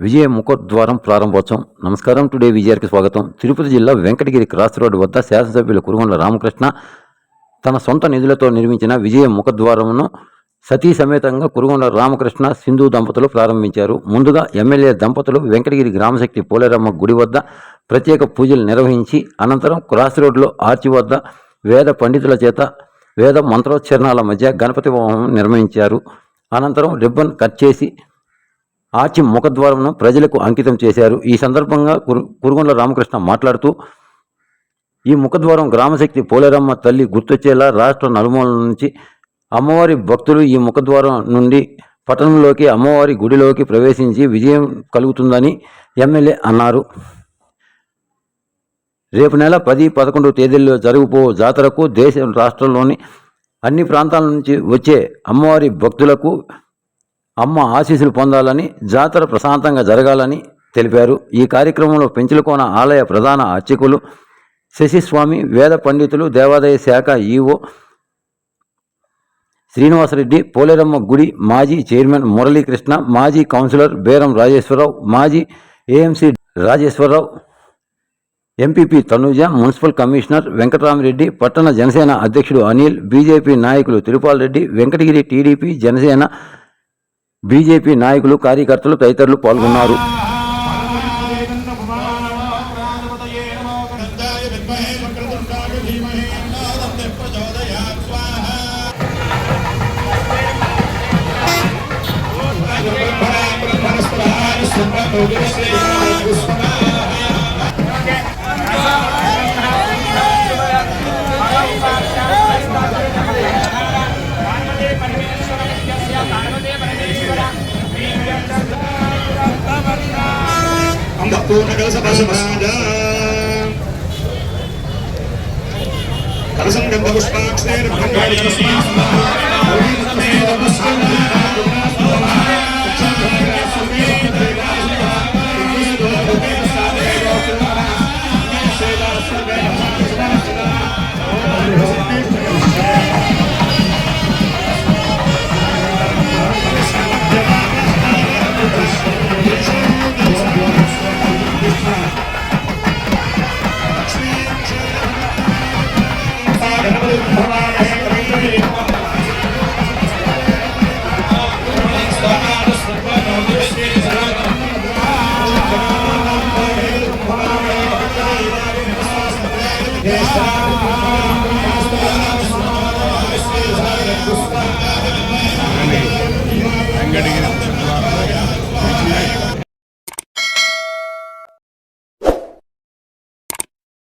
విజయ ముఖద్వారం ప్రారంభోత్సవం. నమస్కారం. టుడే విజయానికి స్వాగతం. తిరుపతి జిల్లా వెంకటగిరి క్రాస్ రోడ్డు వద్ద శాసనసభ్యులు కురుగొండ రామకృష్ణ తన సొంత నిధులతో నిర్మించిన విజయ ముఖద్వారమును సతీ సమేతంగా కురుగొండ రామకృష్ణ సింధు దంపతులు ప్రారంభించారు. ముందుగా ఎమ్మెల్యే దంపతులు వెంకటగిరి గ్రామశక్తి పోలేరమ్మ గుడి వద్ద ప్రత్యేక పూజలు నిర్వహించి అనంతరం క్రాస్ రోడ్లో ఆర్చి వద్ద వేద పండితుల చేత వేద మంత్రోచ్చరణాల మధ్య గణపతి హోమం నిర్వహించారు. అనంతరం రిబ్బన్ కట్ చేసి ఆర్చి ముఖద్వారంను ప్రజలకు అంకితం చేశారు. ఈ సందర్భంగా కురుగొండల కురుగొండ రామకృష్ణ మాట్లాడుతూ ఈ ముఖద్వారం గ్రామశక్తి పోలేరమ్మ తల్లి గుర్తొచ్చేలా రాష్ట్ర నలుమూలల నుంచి అమ్మవారి భక్తులు ఈ ముఖద్వారం నుండి పట్టణంలోకి అమ్మవారి గుడిలోకి ప్రవేశించి విజయం కలుగుతుందని ఎమ్మెల్యే అన్నారు. రేపు నెల పది పదకొండు తేదీల్లో జరుగుపో జాతరకు దేశ రాష్ట్రంలోని అన్ని ప్రాంతాల నుంచి వచ్చే అమ్మవారి భక్తులకు అమ్మ ఆశీస్సులు పొందాలని జాతర ప్రశాంతంగా జరగాలని తెలిపారు. ఈ కార్యక్రమంలో పెంచులకోన ఆలయ ప్రధాన అర్చకులు శశిస్వామి వేద పండితులు దేవాదాయ శాఖ ఈవో శ్రీనివాసరెడ్డి పోలేరమ్మ గుడి మాజీ చైర్మన్ మురళీకృష్ణ మాజీ కౌన్సిలర్ బేరం రాజేశ్వరరావు మాజీ AMC Rajeswara Rao MPP Tanuja municipal commissioner Venkatarami Reddy పట్టణ జనసేన అధ్యక్షుడు అనిల్ బీజేపీ నాయకులు తిరుపాల్ రెడ్డి వెంకటగిరి టీడీపీ జనసేన బీజేపీ నాయకులు కార్యకర్తలు తదితరులు పాల్గొన్నారు. ombak pun adalah sama-sama ada Kalasang dan bagus Pakster kembali ke Yes, sir.